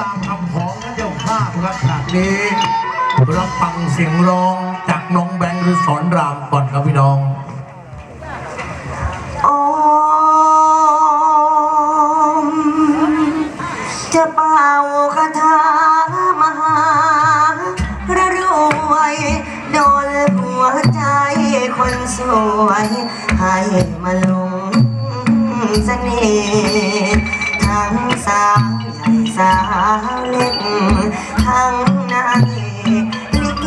ตามคำของนั้นเจ้าภาพรับฉากนี้รับฟังเสียงร้องจากน้องแบงค์หรือสอนรามก่อนครับพี่น้องโอมจะเป่าคาถามหาระรวยโดนหัวใจคนสวย ให้มาลงเสน่ห์ทั้งสาวใหญ่ สาวเล่นทั้งนางเกลิเก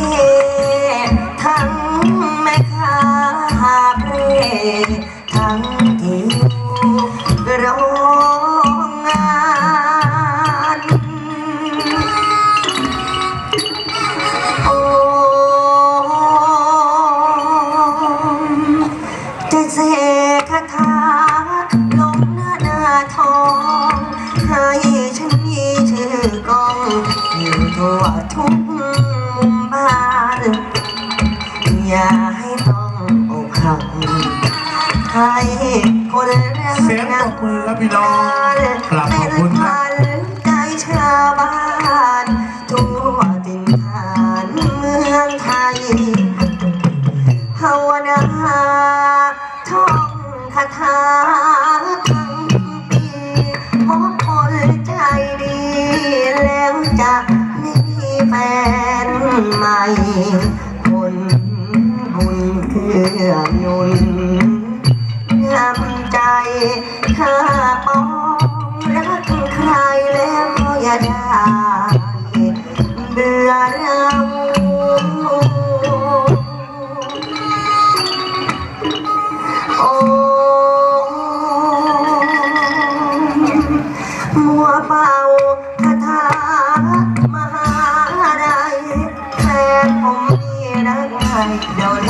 อยู่ทั่วทุกมุมบ้านอย่าให้ต้องอกหักให้คนรักเสียงปรบมือครับพี่น้องกราบขอบคุณครับเป็นใจชาวบ้านทั่วถิ่นฐานเมืองไทยภาวนาท่องคาถา คนบุญเกื้อนุน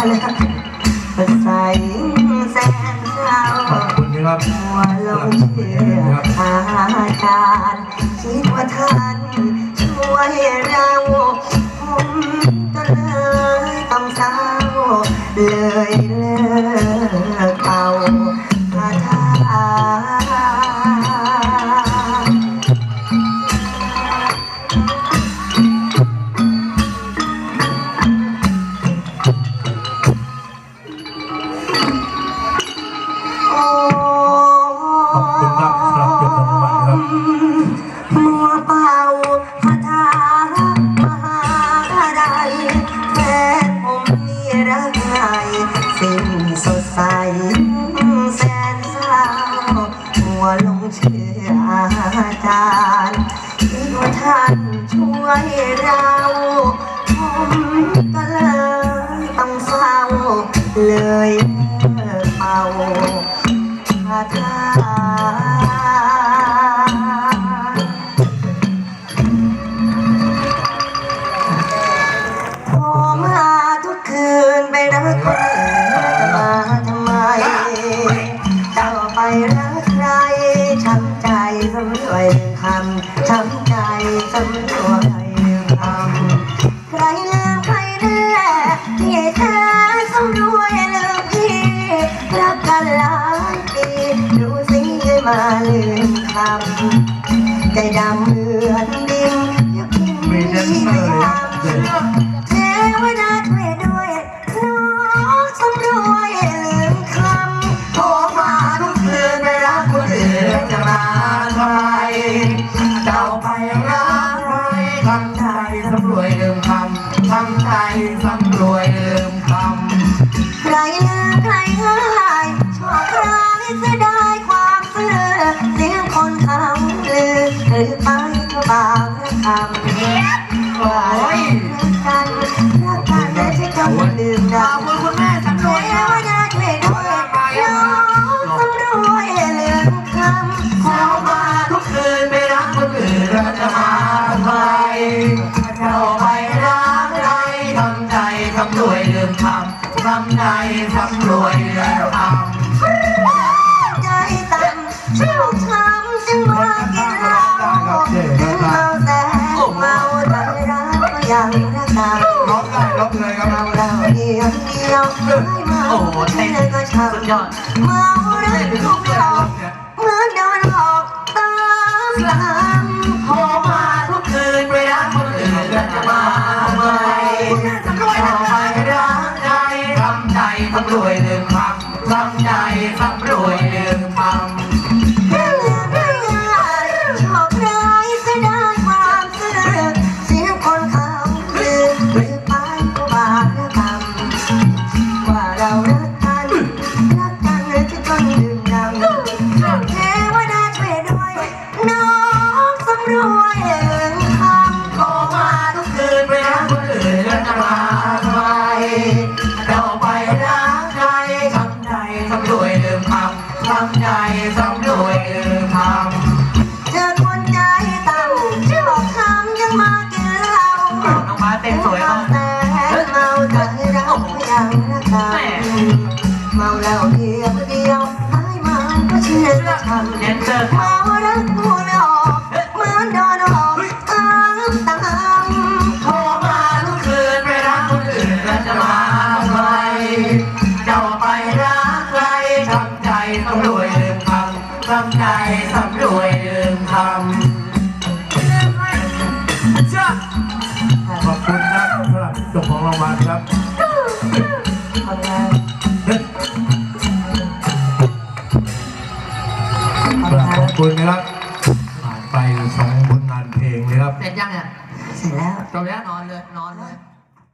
เดี๋ยวนใส่แสนเศร้าครับหัวลงเชื่ออาจารย์คิดว่าท่านช่วยเราผมก็เลยต้องเศร้าเลย สิ่งสดใสแสนเศร้าหัวลงเชื่ออาจารย์คิดว่าท่านช่วยเราผมก็เลยต้องเศร้าเลยเลิกเป่าคาถา คำช้ำใจสำรวยหนึ่งคำใครลืมใครแน่ที่แท้สำรวยลืมพี่รักกันหลายปีดูสิมาลืมคำใจดำเหมือนดินยกทิ้งมีแดนเซอร์เและที่จงลืมดาวคุณแม่สำรวยแล้วนะช่วยด้วยน้องสำรวยลืมคำขอมาทุกคืนไม่รักคนอื่นเราจะมาทำไมเราไปรักใครทำใจทำรวยลืมคำทำใจทำรวยลืมคำใจต่ำชู้ช้ำจึงมากินเหล้าถึงเมาแต่เมาแต่รักก็ยังรักกันร้องได้ ร้องเพลงครับเราเดียวเดียวไม่เมาที่ไหนก็ชอบเมาเรื่องทุกดอกเมื่อโดนหลอกตามหลังพอมาทุกคืนไม่รักคนอื่นแล้วจะมาทำไมต่อไปรักใจทำใจทำรวยหนึ่งคำทำใจทำรวย เราไปรักใครทำใจทำรวยลืมทำทำใจทำรวยลืมทำเจอคนใจต่ำชอบคำยังมากินเหล้าน้องมาเต้นสวยมากแต่เมาใจเราอย่างนักตาเมาแล้วเดียวเดียวหายเมาก็เชื่อจะทำเน้นเจอเมาแล้วำใจทำรวยลืมทำทำใจทำรวยลืมทำจ้าขอบคุณครับสำหรับเจ้าของรางวัลครับทำงานขอบคุณนะครับผ่านไปสองผลงานเพลงนะครับเสร็จยังเนี่ยเสร็จแล้วจบแล้วนอนเลยนอนเลย